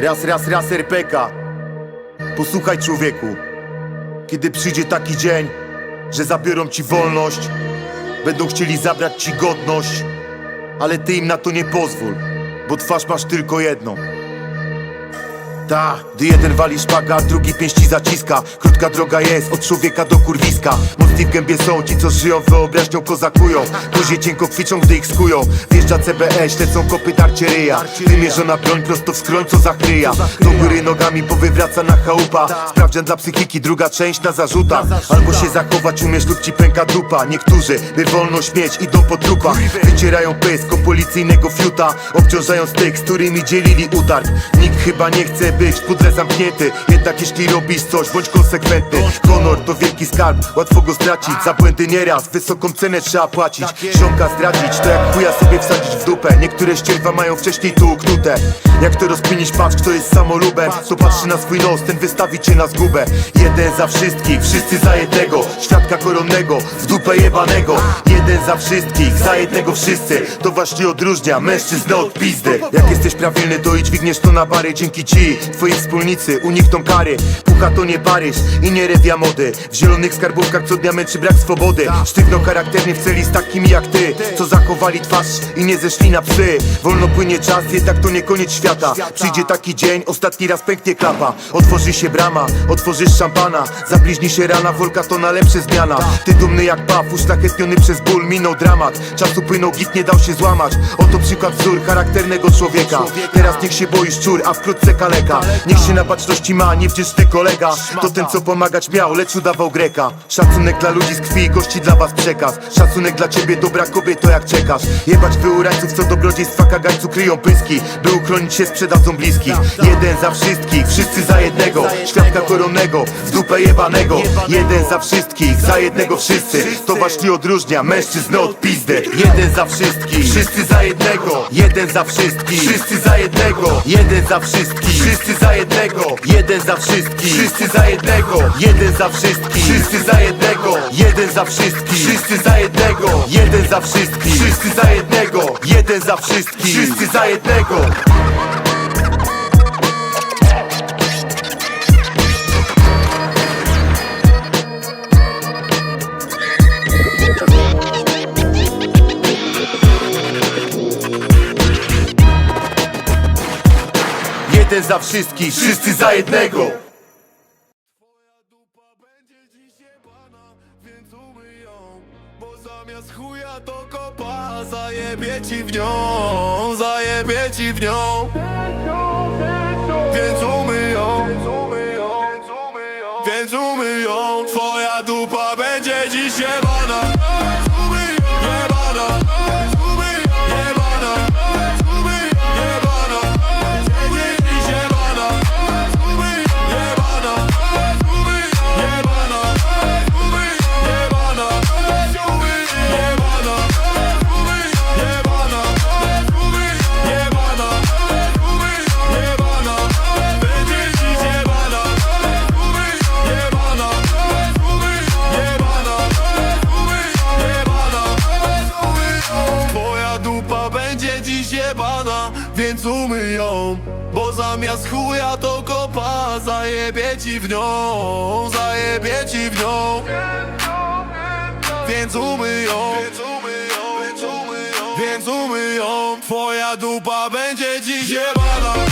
Raz, raz, raz RPK Posłuchaj człowieku. Kiedy przyjdzie taki dzień Że zabiorą ci wolność Będą chcieli zabrać ci godność Ale ty im na to nie pozwól Bo twarz masz tylko jedną ta, gdy jeden wali szpaga, drugi pięści zaciska. Krótka droga jest od człowieka do kurwiska. Mocni w gębie są ci, co żyją wyobraźnią kozakują. Buzie cienko kwiczą, gdy ich skują. Wjeżdża CBE, ślecą kopy darcie ryja. Wymierzona broń prosto w skroń, co zachryja Do góry nogami powywraca na chałupa. Sprawdzian dla psychiki, druga część na zarzutach Albo się zachować umiesz lub ci pęka dupa. Niektórzy, by wolność mieć, idą po trupach. Wycierają pysk o policyjnego fiuta. Obciążając tych, z którymi dzielili utarg. Nikt chyba nie chce być w pudle zamknięty. Jednak jeśli robisz coś, bądź konsekwentny. Honor to wielki skarb, łatwo go stracić. Za błędy nieraz, wysoką cenę trzeba płacić. Ziomka zdradzić, to jak chuja sobie wsadzić w dupę. Niektóre ścierwa mają wcześniej tu uknute. Jak to rozpinić, patrz kto jest samolubem. To patrzy na swój nos, ten wystawi cię na zgubę. Jeden za wszystkich, wszyscy za jednego Świadka koronnego, w dupę jebanego Za wszystkich, za jednego wszyscy. To właśnie odróżnia mężczyznę od pizdy. Jak jesteś prawilny, to i dźwigniesz to na bary. Dzięki ci, twoi wspólnicy unikną kary Pucha to nie Paryż i nie rewia mody. W zielonych skarbówkach co dnia męczy brak swobody. Sztywno charakternie w celi z takimi jak ty Co zachowali twarz i nie zeszli na psy. Wolno płynie czas, jednak to nie koniec świata. Przyjdzie taki dzień, ostatni raz pęknie klapa. Otworzy się brama, otworzysz szampana. Zabliźni się rana, wolka to na lepsze zmiana. Ty dumny jak paw, uszlachetniony przez ból Minął dramat, czasu płynął, git nie dał się złamać. Oto przykład wzór charakternego człowieka. Teraz niech się boi szczur, a wkrótce kaleka. Niech się na baczności ma, niewdzięczny kolega To ten co pomagać miał, lecz udawał Greka. Szacunek dla ludzi z krwi i gości dla was przekaz. Szacunek dla ciebie, dobra kobieto jak czekasz. Jebać wy urańców, co dobrodziejstwa kagańcu kryją pyski. By uchronić się sprzedadzą bliskich Jeden za wszystkich, wszyscy za jednego. Świadka koronnego, w dupę jebanego. Jeden za wszystkich, za jednego wszyscy. To właśnie odróżnia mężczyznę od pizdy. Jeden za wszystkich, wszyscy za jednego. Jeden za wszystkich, wszyscy za jednego. Jeden za wszystkich, wszyscy za jednego. Jeden za wszystkich, wszyscy za jednego. Jeden za wszystkich, wszyscy za jednego. Jeden za wszystkich, wszyscy za jednego. Jeden za wszystkich, wszyscy za jednego. Jeden za wszystkich, wszyscy za jednego. Jeden za wszystkich, wszyscy za jednego kopa Zajebie ci w nią, zajebie ci w nią. Więc umyj ją Więc umyj ją Twoja dupa będzie dziś Więc umyj ją Bo zamiast chuja to kopa. Zajebie ci w nią Zajebie ci w nią. Więc umyj ją Więc umyj ją. Twoja dupa będzie dziś jebana